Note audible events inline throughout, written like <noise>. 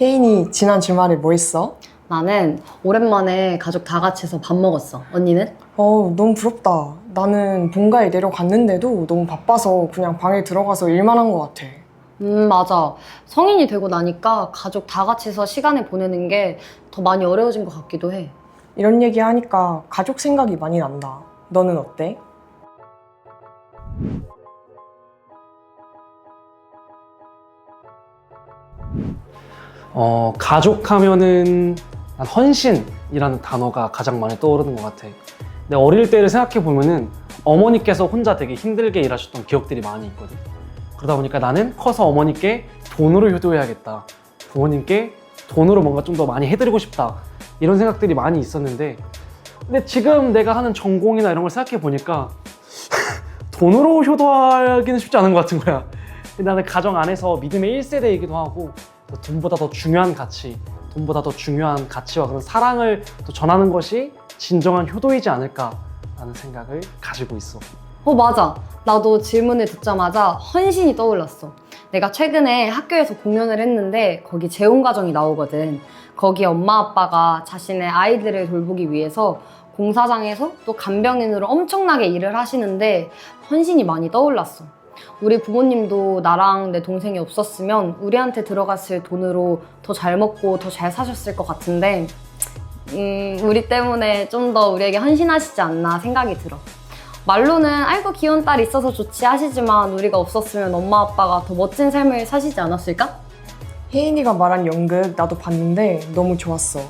혜인이 지난 주말에 뭐 했어? 나는 오랜만에 가족 다 같이서 밥 먹었어. 언니는? 어, 너무 부럽다. 나는 본가에 내려갔는데도 너무 바빠서 그냥 방에 들어가서 일만 한 것 같아. 음, 맞아. 성인이 되고 나니까 가족 다 같이서 시간을 보내는 게 더 많이 어려워진 것 같기도 해. 이런 얘기 하니까 가족 생각이 많이 난다. 너는 어때? 어, 가족 하면은 난 헌신이라는 단어가 가장 많이 떠오르는 것 같아. 내 어릴 때를 생각해 보면은 어머니께서 혼자 되게 힘들게 일하셨던 기억들이 많이 있거든. 그러다 보니까 나는 커서 어머니께 돈으로 효도해야겠다. 부모님께 돈으로 뭔가 좀 더 많이 해드리고 싶다. 이런 생각들이 많이 있었는데, 근데 지금 내가 하는 전공이나 이런 걸 생각해 보니까 <laughs> 돈으로 효도하기는 쉽지 않은 것 같은 거야. 근데 나는 가정 안에서 믿음의 1세대이기도 하고 또 돈보다 더 중요한 가치, 돈보다 더 중요한 가치와 그런 사랑을 또 전하는 것이 진정한 효도이지 않을까라는 생각을 가지고 있어. 어, 맞아. 나도 질문을 듣자마자 헌신이 떠올랐어. 내가 최근에 학교에서 공연을 했는데 거기 재혼 가정이 나오거든. 거기 엄마 아빠가 자신의 아이들을 돌보기 위해서 공사장에서 또 간병인으로 엄청나게 일을 하시는데 헌신이 많이 떠올랐어. 우리 부모님도 나랑 내 동생이 없었으면 우리한테 들어갔을 돈으로 더 잘 먹고 더 잘 사셨을 것 같은데, 음, 우리 때문에 좀 더 우리에게 헌신하시지 않나 생각이 들어. 말로는 아이고 귀여운 딸 있어서 좋지 하시지만 우리가 없었으면 엄마 아빠가 더 멋진 삶을 사시지 않았을까? 혜인이가 말한 연극 나도 봤는데 너무 좋았어.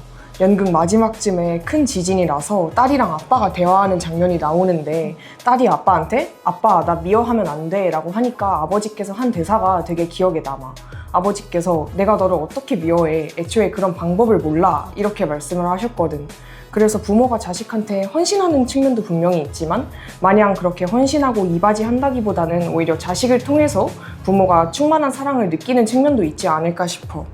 연극 마지막쯤에 큰 지진이 나서 딸이랑 아빠가 대화하는 장면이 나오는데 딸이 아빠한테 아빠 나 미워하면 안 돼 라고 하니까 아버지께서 한 대사가 되게 기억에 남아. 아버지께서 내가 너를 어떻게 미워해 애초에 그런 방법을 몰라 이렇게 말씀을 하셨거든. 그래서 부모가 자식한테 헌신하는 측면도 분명히 있지만 마냥 그렇게 헌신하고 이바지 한다기보다는 오히려 자식을 통해서 부모가 충만한 사랑을 느끼는 측면도 있지 않을까 싶어.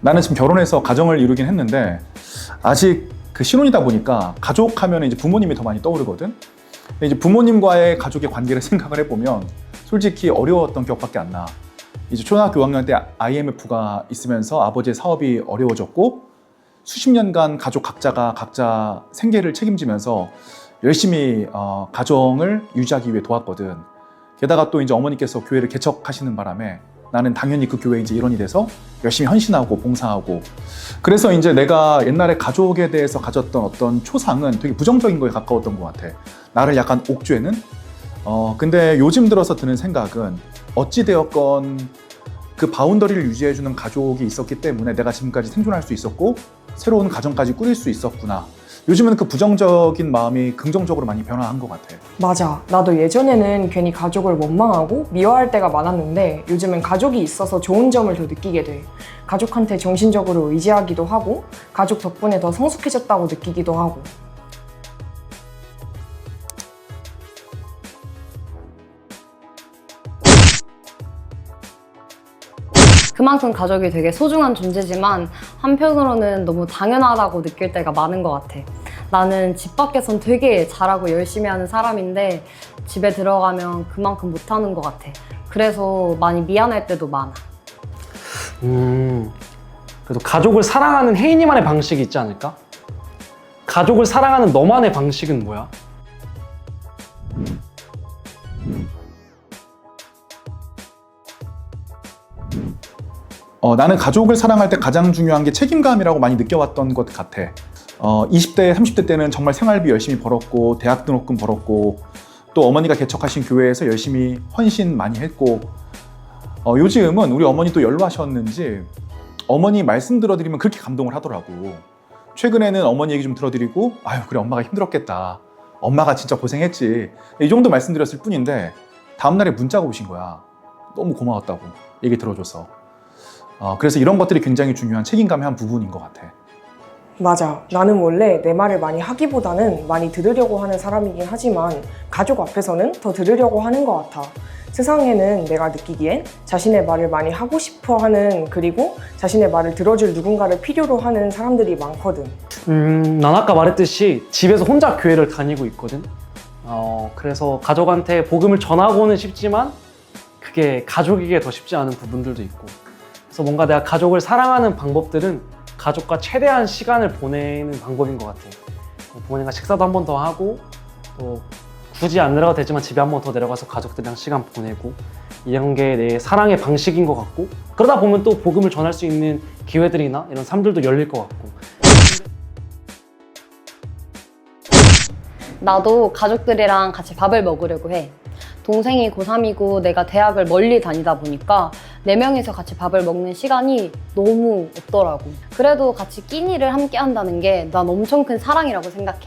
나는 지금 결혼해서 가정을 이루긴 했는데 아직 그 신혼이다 보니까 가족 하면 이제 부모님이 더 많이 떠오르거든. 이제 부모님과의 가족의 관계를 <laughs> 생각을 해보면 솔직히 어려웠던 기억밖에 안 나. 이제 초등학교 5학년 때 IMF가 있으면서 아버지의 사업이 어려워졌고 수십 년간 가족 각자가 각자 생계를 책임지면서 열심히 어, 가정을 유지하기 위해 도왔거든. 게다가 또 이제 어머니께서 교회를 개척하시는 바람에 나는 당연히 그 교회 이제 일원이 돼서 열심히 헌신하고 봉사하고 그래서 이제 내가 옛날에 가족에 대해서 가졌던 어떤 초상은 되게 부정적인 거에 가까웠던 것 같아. 나를 약간 옥죄는. 어 근데 요즘 들어서 드는 생각은 어찌 되었건 그 바운더리를 유지해주는 가족이 있었기 때문에 내가 지금까지 생존할 수 있었고 새로운 가정까지 꾸릴 수 있었구나. 요즘은 그 부정적인 마음이 긍정적으로 많이 변화한 것 같아. 맞아. 나도 예전에는 괜히 가족을 원망하고 미워할 때가 많았는데 요즘은 가족이 있어서 좋은 점을 더 느끼게 돼. 가족한테 정신적으로 의지하기도 하고 가족 덕분에 더 성숙해졌다고 느끼기도 하고. 그만큼 가족이 되게 소중한 존재지만 한편으로는 너무 당연하다고 느낄 때가 많은 것 같아. 나는 집 밖에선 되게 잘하고 열심히 하는 사람인데 집에 들어가면 그만큼 못하는 것 같아. 그래서 많이 미안할 때도 많아. 음, 그래도 가족을 사랑하는 혜인이만의 방식이 있지 않을까? 가족을 사랑하는 너만의 방식은 뭐야? 어, 나는 가족을 사랑할 때 가장 중요한 게 책임감이라고 많이 느껴왔던 것 같아. 어, 20대, 30대 때는 정말 생활비 열심히 벌었고, 대학 등록금 벌었고, 또 어머니가 개척하신 교회에서 열심히 헌신 많이 했고, 어, 요즘은 우리 어머니 또 연로하셨는지, 어머니 말씀 들어드리면 그렇게 감동을 하더라고. 최근에는 어머니 얘기 좀 들어드리고, 아유, 그래, 엄마가 힘들었겠다. 엄마가 진짜 고생했지. 이 정도 말씀드렸을 뿐인데, 다음날에 문자가 오신 거야. 너무 고마웠다고. 얘기 들어줘서. 어, 그래서 이런 것들이 굉장히 중요한 책임감의 한 부분인 것 같아. 맞아. 나는 원래 내 말을 많이 하기보다는 많이 들으려고 하는 사람이긴 하지만 가족 앞에서는 더 들으려고 하는 것 같아. 세상에는 내가 느끼기엔 자신의 말을 많이 하고 싶어 하는 그리고 자신의 말을 들어줄 누군가를 필요로 하는 사람들이 많거든. 음, 난 아까 말했듯이 집에서 혼자 교회를 다니고 있거든. 어, 그래서 가족한테 복음을 전하고는 싶지만 그게 그게 가족에게 더 쉽지 않은 부분들도 있고 그래서 뭔가 내가 가족을 사랑하는 방법들은 가족과 최대한 시간을 보내는 방법인 것 같아. 뭐 부모님과 식사도 한 번 더 하고 또 굳이 안 내려가도 되지만 집에 한 번 더 내려가서 가족들이랑 시간 보내고 이런 게 내 사랑의 방식인 것 같고 그러다 보면 또 복음을 전할 수 있는 기회들이나 이런 삶들도 열릴 것 같고 나도 가족들이랑 같이 밥을 먹으려고 해. 동생이 고3이고 내가 대학을 멀리 다니다 보니까 네 명이서 같이 밥을 먹는 시간이 너무 없더라고. 그래도 같이 끼니를 함께 한다는 게 난 엄청 큰 사랑이라고 생각해.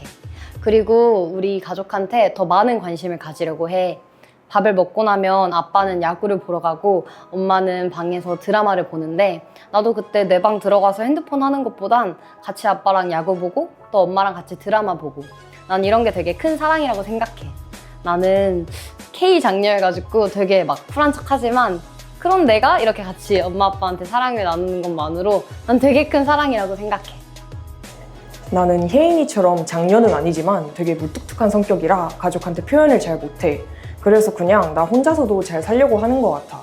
그리고 우리 가족한테 더 많은 관심을 가지려고 해. 밥을 먹고 나면 아빠는 야구를 보러 가고 엄마는 방에서 드라마를 보는데 나도 그때 내 방 들어가서 핸드폰 하는 것보단 같이 아빠랑 야구 보고 또 엄마랑 같이 드라마 보고 난 이런 게 되게 큰 사랑이라고 생각해. 나는 K 장녀여가지고 되게 막 쿨한 척 하지만 그런 내가 이렇게 같이 엄마 아빠한테 사랑을 나누는 것만으로 난 되게 큰 사랑이라고 생각해. 나는 혜인이처럼 장녀는 아니지만 되게 무뚝뚝한 성격이라 가족한테 표현을 잘 못해. 그래서 그냥 나 혼자서도 잘 살려고 하는 것 같아.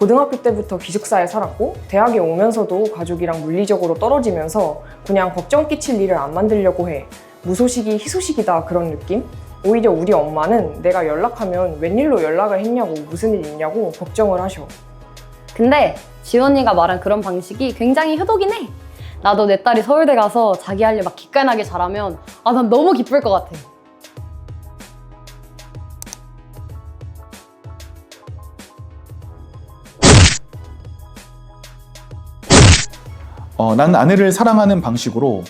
고등학교 때부터 기숙사에 살았고 대학에 오면서도 가족이랑 물리적으로 떨어지면서 그냥 걱정 끼칠 일을 안 만들려고 해. 무소식이 희소식이다 그런 느낌? 오히려 우리 엄마는 내가 연락하면 웬일로 연락을 했냐고 무슨 일 있냐고 걱정을 하셔. 근데 지원이가 말한 그런 방식이 굉장히 효도긴 해. 나도 내 딸이 서울대 가서 자기 할 일 막 기깔나게 잘하면 아 난 너무 기쁠 것 같아. 어, 난 아내를 사랑하는 방식으로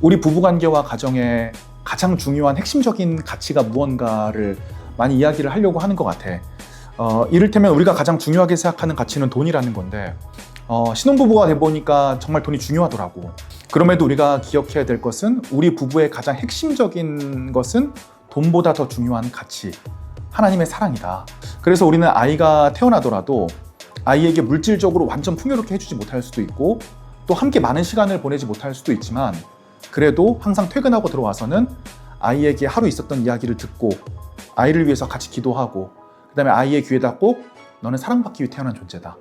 우리 부부관계와 가정의 가장 중요한 핵심적인 가치가 무언가를 많이 이야기를 하려고 하는 것 같아. 어, 이를테면 우리가 가장 중요하게 생각하는 가치는 돈이라는 건데 어, 신혼부부가 돼 보니까 정말 돈이 중요하더라고. 그럼에도 우리가 기억해야 될 것은 우리 부부의 가장 핵심적인 것은 돈보다 더 중요한 가치, 하나님의 사랑이다. 그래서 우리는 아이가 태어나더라도 아이에게 물질적으로 완전 풍요롭게 해주지 못할 수도 있고 또 함께 많은 시간을 보내지 못할 수도 있지만 그래도 항상 퇴근하고 들어와서는 아이에게 하루 있었던 이야기를 듣고 아이를 위해서 같이 기도하고 그 다음에 아이의 귀에다 꼭 너는 사랑받기 위해 태어난 존재다.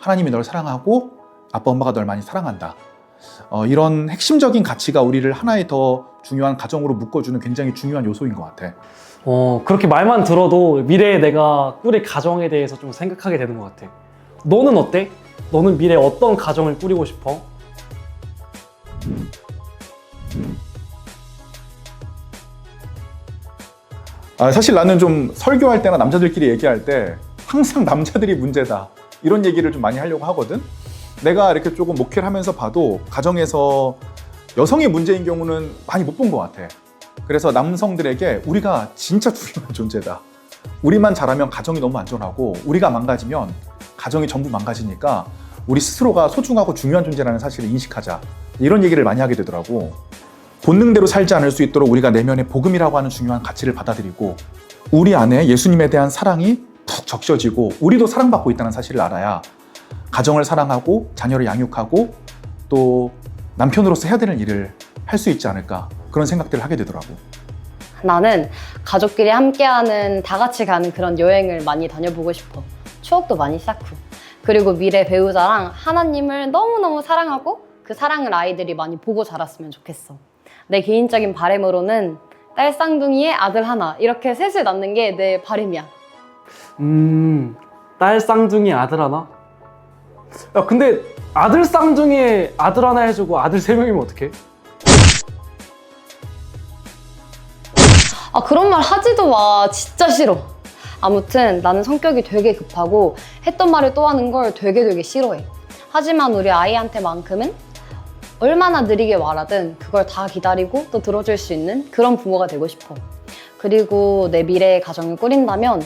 하나님이 널 사랑하고 아빠 엄마가 널 많이 사랑한다. 어, 이런 핵심적인 가치가 우리를 하나의 더 중요한 가정으로 묶어주는 굉장히 중요한 요소인 것 같아. 어, 그렇게 말만 들어도 미래에 내가 꾸릴 가정에 대해서 좀 생각하게 되는 것 같아. 너는 어때? 너는 미래에 어떤 가정을 꾸리고 싶어? 아, 사실 나는 좀 설교할 때나 남자들끼리 얘기할 때 항상 남자들이 문제다 이런 얘기를 좀 많이 하려고 하거든. 내가 이렇게 조금 목회를 하면서 봐도 가정에서 여성이 문제인 경우는 많이 못 본 것 같아. 그래서 남성들에게 우리가 진짜 중요한 <laughs> 존재다. 우리만 잘하면 가정이 너무 안전하고 우리가 망가지면 가정이 전부 망가지니까 우리 스스로가 소중하고 중요한 존재라는 사실을 인식하자. 이런 얘기를 많이 하게 되더라고. 본능대로 살지 않을 수 있도록 우리가 내면의 복음이라고 하는 중요한 가치를 받아들이고 우리 안에 예수님에 대한 사랑이 푹 적셔지고 우리도 사랑받고 있다는 사실을 알아야 가정을 사랑하고 자녀를 양육하고 또 남편으로서 해야 되는 일을 할 수 있지 않을까 그런 생각들을 하게 되더라고. 나는 가족끼리 함께하는 다 같이 가는 그런 여행을 많이 다녀보고 싶어. 추억도 많이 쌓고. 그리고 미래 배우자랑 하나님을 너무너무 사랑하고 그 사랑을 아이들이 많이 보고 자랐으면 좋겠어. 내 개인적인 바램으로는 딸 쌍둥이에 아들 하나 이렇게 셋을 낳는 게 내 바램이야. 음, 딸 쌍둥이 아들 하나? 야, 근데 아들 쌍둥이에 아들 하나 해주고 아들 세 명이면 어떡해? 아 그런 말 하지도 마 진짜 싫어 아무튼 나는 성격이 되게 급하고 했던 말을 또 하는 걸 되게 되게 싫어해 하지만 우리 아이한테만큼은 얼마나 느리게 말하든 그걸 다 기다리고 또 들어줄 수 있는 그런 부모가 되고 싶어 그리고 내 미래의 가정을 꾸린다면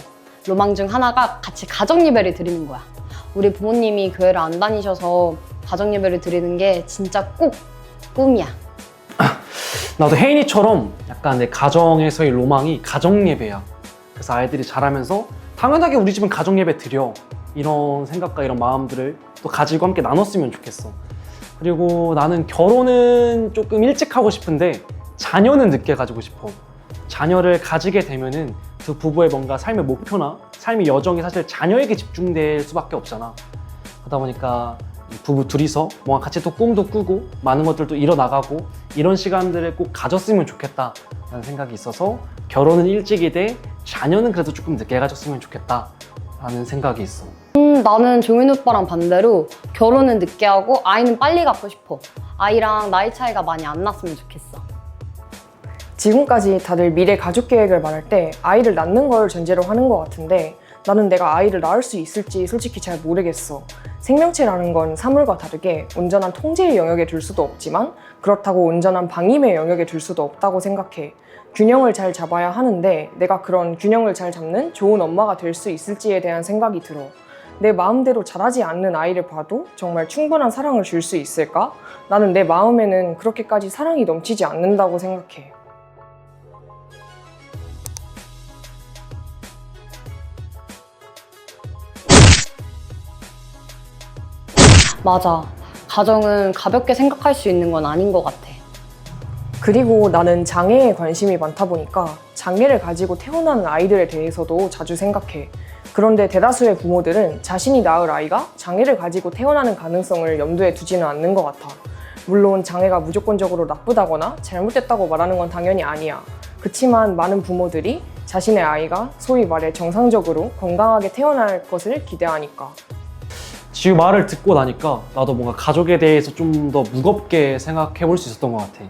로망 중 하나가 같이 가정 예배를 드리는 거야 우리 부모님이 교회를 안 다니셔서 가정 예배를 드리는 게 진짜 꼭 꿈이야 <laughs> 나도 혜인이처럼 약간 내 가정에서의 로망이 가정 예배야. 그래서 아이들이 자라면서 당연하게 우리 집은 가정 예배 드려. 이런 생각과 이런 마음들을 또 가지고 함께 나눴으면 좋겠어. 그리고 나는 결혼은 조금 일찍 하고 싶은데 자녀는 늦게 가지고 싶어. 자녀를 가지게 되면은 그 부부의 뭔가 삶의 목표나 삶의 여정이 사실 자녀에게 집중될 수밖에 없잖아. 그러다 보니까 이 부부 둘이서 뭔가 같이 또 꿈도 꾸고 많은 것들도 이뤄나가고 이런 시간들을 꼭 가졌으면 좋겠다라는 생각이 있어서 결혼은 일찍이 돼 자녀는 그래도 조금 늦게 가졌으면 좋겠다라는 생각이 있어. 음, 나는 종윤 오빠랑 반대로 결혼은 늦게 하고 아이는 빨리 갖고 싶어. 아이랑 나이 차이가 많이 안 났으면 좋겠어. 지금까지 다들 미래 가족 계획을 말할 때 아이를 낳는 걸 전제로 하는 것 같은데 나는 내가 아이를 낳을 수 있을지 솔직히 잘 모르겠어. 생명체라는 건 사물과 다르게 온전한 통제의 영역에 둘 수도 없지만 그렇다고 온전한 방임의 영역에 둘 수도 없다고 생각해. 균형을 잘 잡아야 하는데 내가 그런 균형을 잘 잡는 좋은 엄마가 될 수 있을지에 대한 생각이 들어. 내 마음대로 자라지 않는 아이를 봐도 정말 충분한 사랑을 줄 수 있을까? 나는 내 마음에는 그렇게까지 사랑이 넘치지 않는다고 생각해. 맞아. 가정은 가볍게 생각할 수 있는 건 아닌 것 같아. 그리고 나는 장애에 관심이 많다 보니까 장애를 가지고 태어나는 아이들에 대해서도 자주 생각해. 그런데 대다수의 부모들은 자신이 낳을 아이가 장애를 가지고 태어나는 가능성을 염두에 두지는 않는 것 같아. 물론 장애가 무조건적으로 나쁘다거나 잘못됐다고 말하는 건 당연히 아니야. 그치만 많은 부모들이 자신의 아이가 소위 말해 정상적으로 건강하게 태어날 것을 기대하니까. 지우 말을 듣고 나니까 나도 뭔가 가족에 대해서 좀 더 무겁게 생각해 볼 수 있었던 것 같아.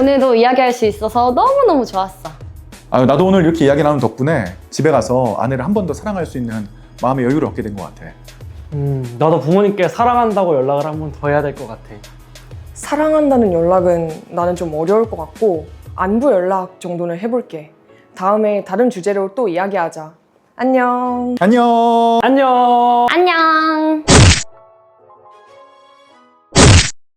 오늘도 이야기할 수 있어서 너무너무 좋았어. 아, 나도 오늘 이렇게 이야기 나눈 덕분에 집에 가서 아내를 한 번 더 사랑할 수 있는 마음의 여유를 얻게 된 것 같아. 음, 나도 부모님께 사랑한다고 연락을 한 번 더 해야 될 것 같아. 사랑한다는 연락은 나는 좀 어려울 것 같고 안부 연락 정도는 해볼게. 다음에 다른 주제로 또 이야기하자. 안녕. 안녕. 안녕! 안녕!